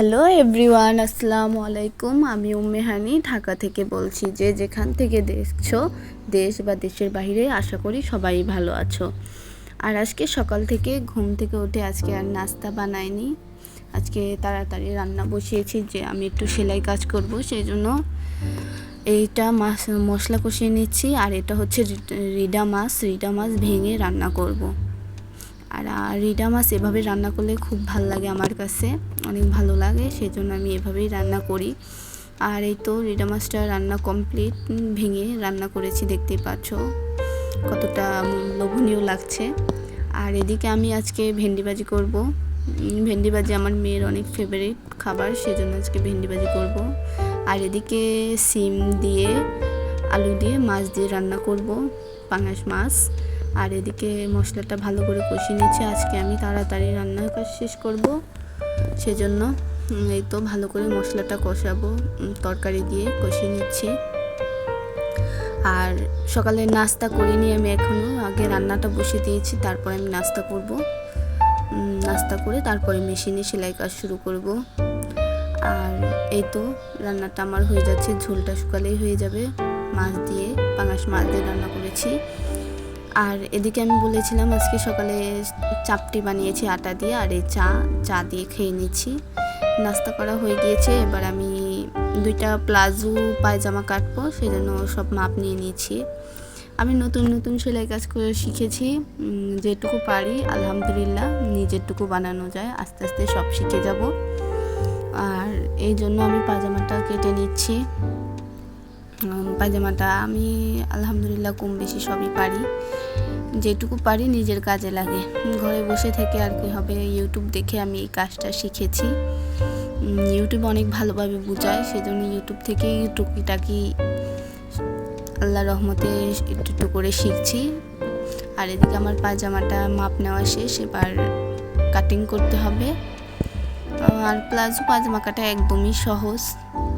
Hello everyone, আসসালামু আলাইকুম। আমি উম্মে হানি, ঢাকা থেকে বলছি যে যেখান থেকে দেখছ দেশ বা দেশের বাইরে আশা করি সবাই ভালো আছো। আর আজকে সকাল থেকে ঘুম থেকে উঠে আজকে আর নাস্তা বানাইনি। আজকে তাড়াতাড়ি রান্না বসিয়েছি যে আমি একটু সেলাই কাজ করব সেই জন্য এইটা মাছ, মশলা কষিয়ে নিচ্ছি। আর এটা হচ্ছে রিডা মাছ রিডা মাছ ভেঙে রান্না করব। আর রিডা মাছ এভাবে রান্না করলে খুব ভালো লাগে আমার কাছে, অনেক ভালো লাগে সেই জন্য আমি এভাবেই রান্না করি। আর এই তো রিডা মাছটা রান্না কমপ্লিট ভেঙে রান্না করেছি, দেখতেই পাচ্ছ কতটা লোভনীয় লাগছে। আর এদিকে আমি আজকে ভেন্ডি ভাজি করব। ভেন্ডি ভাজি আমার মেয়ের অনেক ফেভারিট খাবার, সেজন্য আজকে ভেন্ডি ভাজি করব। আর এদিকে সিম দিয়ে, আলু দিয়ে মাছ দিয়ে রান্না করব, পাঙাশ মাছ। আর এদিকে মশলাটা ভালো করে কষিয়ে নিচ্ছি আজকে আমি তাড়াতাড়ি রান্নার কাজ শেষ করব। সেজন্য এই তো ভালো করে মশলাটা কষাবো। তরকারি দিয়ে কষিয়ে নিচ্ছি। আর সকালে নাস্তা করিনি আমি এখনও আগে রান্নাটা বসে দিয়েছি, তারপরে আমি নাস্তা করব। নাস্তা করে তারপরে মেশিনে সেলাই কাজ শুরু করব। আর এই তো রান্নাটা আমার হয়ে যাচ্ছে। ঝোলটা শুকালেই হয়ে যাবে। মাছ দিয়ে, পাঙাশ মাছ দিয়ে রান্না করেছি। আর এদিকে আমি বলেছিলাম আজকে সকালে চাপটি বানিয়েছি আটা দিয়ে, আর এই চা চা দিয়ে খেয়ে নিচ্ছি। নাস্তা করা হয়ে গিয়েছে, এবার আমি দুইটা প্লাজো পায়জামা কাটবো সেই জন্য সব মাপ নিয়ে নিয়েছি। আমি নতুন নতুন সেলাই কাজ করে শিখেছি যেটুকু পারি, আলহামদুলিল্লাহ, নিজেরটুকু বানানো যায়, আস্তে আস্তে সব শিখে যাব। আর এই জন্য আমি পায়জামাটা কেটে নিচ্ছি। পায়জামাটা আমি আলহামদুলিল্লাহ কম বেশি সবই পারি। যেটুকু পারি নিজের কাজে লাগে। ঘরে বসে থেকে আর কি হবে, ইউটিউব দেখে আমি এই কাজটা শিখেছি। ইউটিউব অনেক ভালোভাবে বোঝায়, সেজন্য ইউটিউব থেকেই টুকিটাকি আল্লাহ রহমতে একটু একটু করে শিখছি। আর এদিকে আমার পায়জামাটা মাপ নেওয়া শেষ, এবার কাটিং করতে হবে। আর প্লাজো পাজামা কাটা একদমই সহজ।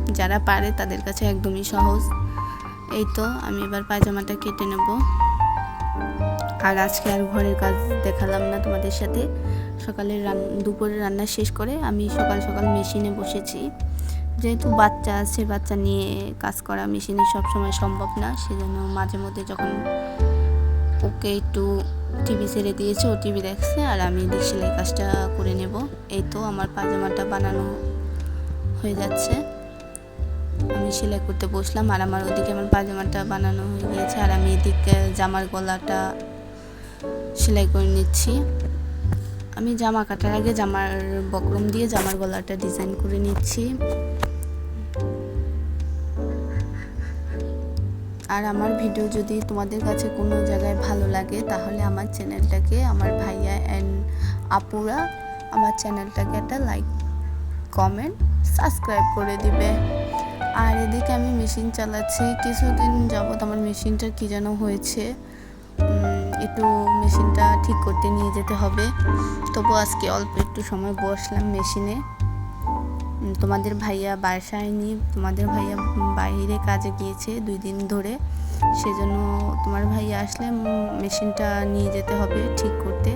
যারা পারে তাদের কাছে একদমই সহজ। এই তো, আমি এবার পায়জামাটা কেটে নেব। আর আজকে আর ঘরের কাজ দেখালাম না তোমাদের সাথে। সকালে দুপুরে রান্না শেষ করে আমি সকাল সকাল মেশিনে বসেছি। যেহেতু বাচ্চা আছে, বাচ্চা নিয়ে কাজ করা মেশিনে সবসময় সম্ভব না, সেজন্য মাঝে মধ্যে যখন ওকে একটু টিভি ছেড়ে দিয়েছে, ও টিভি দেখছে আর আমি সেলাই কাজটা করে নেব। এই তো, আমার পাজামাটা বানানো হয়ে যাচ্ছে। আমি সেলাই করতে বসলাম আর আমার ওদিকে আমার পাজামাটা বানানো হয়ে গিয়েছে আর আমি এদিকে জামার গলাটা সেলাই করে নিচ্ছি। আমি জামা কাটার আগে জামার বকরম দিয়ে জামার গলাটা ডিজাইন করে নিচ্ছি। আর আমার ভিডিও যদি তোমাদের কাছে কোনো জায়গায় ভালো লাগে, তাহলে আমার চ্যানেলটাকে আমার ভাইয়া অ্যান্ড আপুরা আমার চ্যানেলটাকে একটা লাইক কমেন্ট সাবস্ক্রাইব করে দিবে। আর এদিকে আমি মেশিন চালাচ্ছি। কিছুদিন যাবৎ আমার মেশিনটার কী যেন হয়েছে। একটু মেশিনটা ঠিক করতে নিয়ে যেতে হবে। তবু আজকে অল্প একটু সময় বসলাম মেশিনে। তোমাদের ভাইয়া বাসায় নি, তোমাদের ভাইয়া বাইরে কাজে গিয়েছে দুই দিন ধরে। সেজন্য তোমার ভাইয়া আসলে মেশিনটা নিয়ে যেতে হবে ঠিক করতে।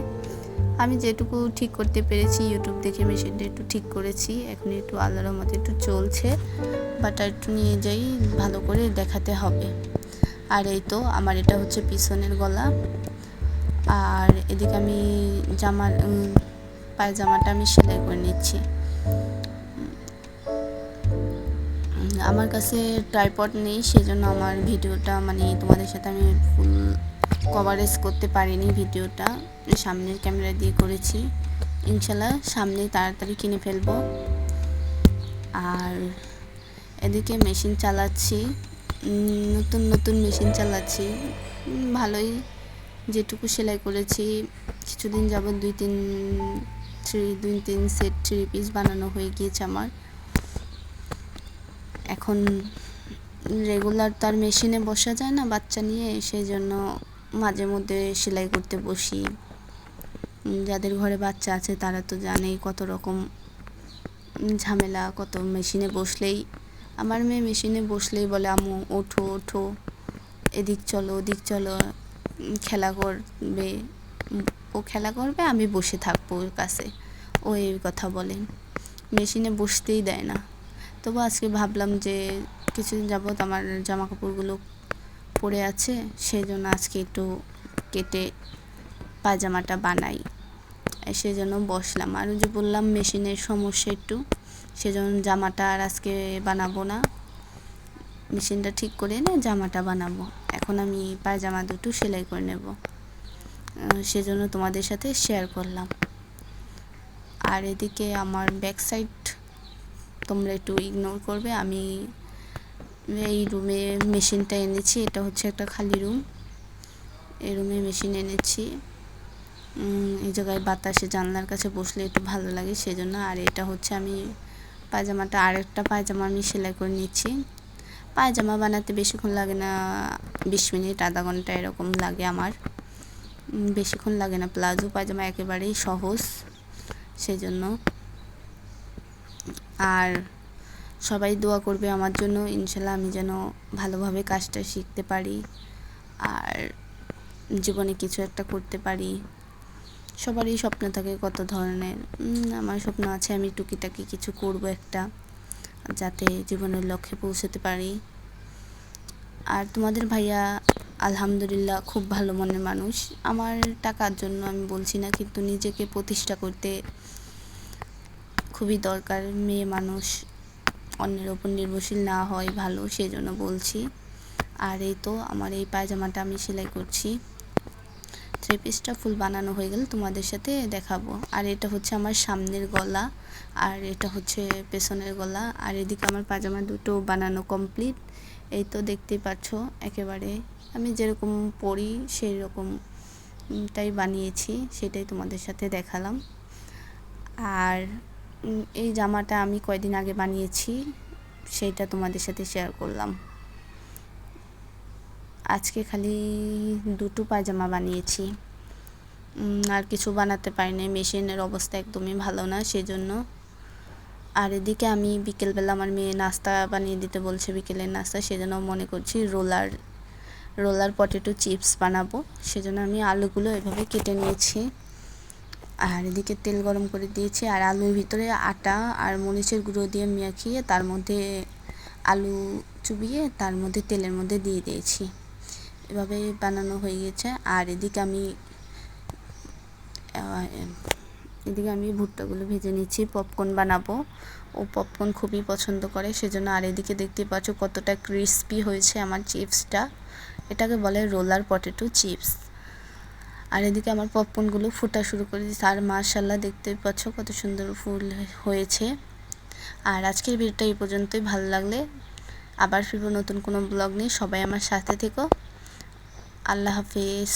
আমি যেটুকু ঠিক করতে পেরেছি ইউটিউব দেখে মেশিনটা একটু ঠিক করেছি। এখন একটু আল্লাহর মতো একটু চলছে বাট একটু নিয়ে যাই, ভালো করে দেখাতে হবে। আর এই তো, আমার এটা হচ্ছে পিছনের গলা। আর এদিকে আমি জামার পায়জামাটা আমি সেলাই করে নিচ্ছি। আমার কাছে ট্রাইপড নেই, সেজন্য আমার ভিডিওটা মানে তোমাদের সাথে আমি ফুল কভারেজ করতে পারিনি ভিডিওটা। সামনের ক্যামেরা দিয়ে করেছি। ইনশাল্লাহ সামনে তাড়াতাড়ি কিনে ফেলব। আর এদিকে মেশিন চালাচ্ছি। নতুন নতুন মেশিন চালাচ্ছি। ভালোই যেটুকু সেলাই করেছি। কিছুদিন যাবৎ দুই তিন থ্রি দুই তিন সেট থ্রি পিস বানানো হয়ে গিয়েছে আমার। এখন রেগুলার তার মেশিনে বসা যায় না বাচ্চা নিয়ে, সেই জন্য মাঝে মধ্যে সেলাই করতে বসি। যাদের ঘরে বাচ্চা আছে তারা তো জানেই কত রকম ঝামেলা, কত মেশিনে বসলেই, আমার মেয়ে মেশিনে বসলেই বলে, আম্মু, ওঠো ওঠো, এদিক চলো, ওদিক চলো খেলা করবে। ও খেলা করবে, আমি বসে থাকব ওর কাছে। ও এই কথা বলেন মেশিনে বসতেই দেয় না। তবু আজকে ভাবলাম যে কিছুদিন যাবত আমার জামা কাপড়গুলো পড়ে আছে সেই জন্য আজকে একটু কেটে পায়জামাটা বানাই। সেজন্য বসলাম। আর যে বললাম, মেশিনের সমস্যা একটু, সেজন্য জামাটা আর আজকে বানাবো না। মেশিনটা ঠিক করে এনে জামাটা বানাবো। এখন আমি পায়জামা দুটো সেলাই করে নেব। সেজন্য তোমাদের সাথে শেয়ার করলাম। আর এদিকে আমার ব্যাক সাইড তোমরা একটু ইগনোর করবে, আমি এই রুমে মেশিনটা এনেছি, এটা হচ্ছে একটা খালি রুম। এই রুমে মেশিন এনেছি। এই জায়গায় বাতাসে জানলার কাছে বসলে একটু ভালো লাগে, সেজন্য। আর এটা হচ্ছে আমি পায়জামাটা, আরেকটা পায়জামা আমি সেলাই করে নিচ্ছি। পায়জামা বানাতে বেশিক্ষণ লাগে না, বিশ মিনিট, আধা ঘণ্টা এরকম লাগে আমার। বেশিক্ষণ লাগে না। প্লাজো পায়জামা একেবারেই সহজ সেই জন্য আর সবাই দোয়া করবে আমার জন্য, ইনশাল্লাহ আমি যেন ভালোভাবে কাজটা শিখতে পারি আর জীবনে কিছু একটা করতে পারি। সবারই স্বপ্ন থাকে কত ধরনের। আমার স্বপ্ন আছে আমি টুকিটাকি কিছু করব একটা, যাতে জীবনের লক্ষ্যে পৌঁছতে পারি। আর তোমাদের ভাইয়া আলহামদুলিল্লাহ খুব ভালো মনের মানুষ। আমার টাকার জন্য আমি বলছি না, কিন্তু নিজেকে প্রতিষ্ঠা করতে খুবই দরকার, মেয়ে মানুষ। অন্যের ওপর নির্ভরশীল না হয়, ভালো সেই জন্য বলছি। আর এই তো আমার এই পায়জামাটা আমি সেলাই করছি। থ্রি পিসটা ফুল বানানো হয়ে গেলে, তোমাদের সাথে দেখাবো। আর এটা হচ্ছে আমার সামনের গলা, আর এটা হচ্ছে পেছনের গলা। আর এদিকে আমার পাজামা দুটো বানানো কমপ্লিট। এই তো দেখতেই পাচ্ছ, একেবারে আমি যেরকম পড়ি সেই রকমটাই বানিয়েছি, সেটাই তোমাদের সাথে দেখালাম। আর এই জামাটা আমি কয়দিন আগে বানিয়েছি সেইটা তোমাদের সাথে শেয়ার করলাম। আজকে খালি দুটো পায়জামা বানিয়েছি। আর কিছু বানাতে পারিনি মেশিনের অবস্থা একদমই ভালো না, সেজন্য। আর এদিকে আমি বিকেলবেলা আমার মেয়ে নাস্তা বানিয়ে দিতে বলছে, বিকেলের নাস্তা, সেজন্য মনে করছি রোলার রোলার পটেটো চিপস বানাবো, সেজন্য আমি আলুগুলো এভাবে কেটে নিয়েছি। আর এদিকে তেল গরম করে দিয়েছি আর আলুর ভিতরে আটা আর মরিচের গুঁড়ো দিয়ে মেখিয়ে তার মধ্যে আলু চুবিয়ে তার মধ্যে তেলের মধ্যে দিয়ে দিয়েছি। এভাবে বানানো হয়ে গেছে। আর এদিকে আমি এদিকে আমি ভুট্টাগুলো ভেজে নিচ্ছি। পপকর্ন বানাবো। ও পপকর্ন খুবই পছন্দ করে, সেজন্য আর এদিকে দেখতে পাচ্ছ কতটা ক্রিস্পি হয়েছে আমার চিপসটা। এটাকে বলে রোলার পটেটো চিপস। আর এদিকে আমার পপকর্নগুলো ফোটা শুরু করে দিয়েছে। আর মার্শাল্লাহ দেখতে পাচ্ছ কত সুন্দর ফুল হয়েছে। আর আজকের ভিডিওটা এই পর্যন্তই। ভালো লাগলে আবার ফিরবো নতুন কোনো ব্লগ নিয়ে। সবাই আমার সাথে থেকো। আল্লাহ হাফিজ।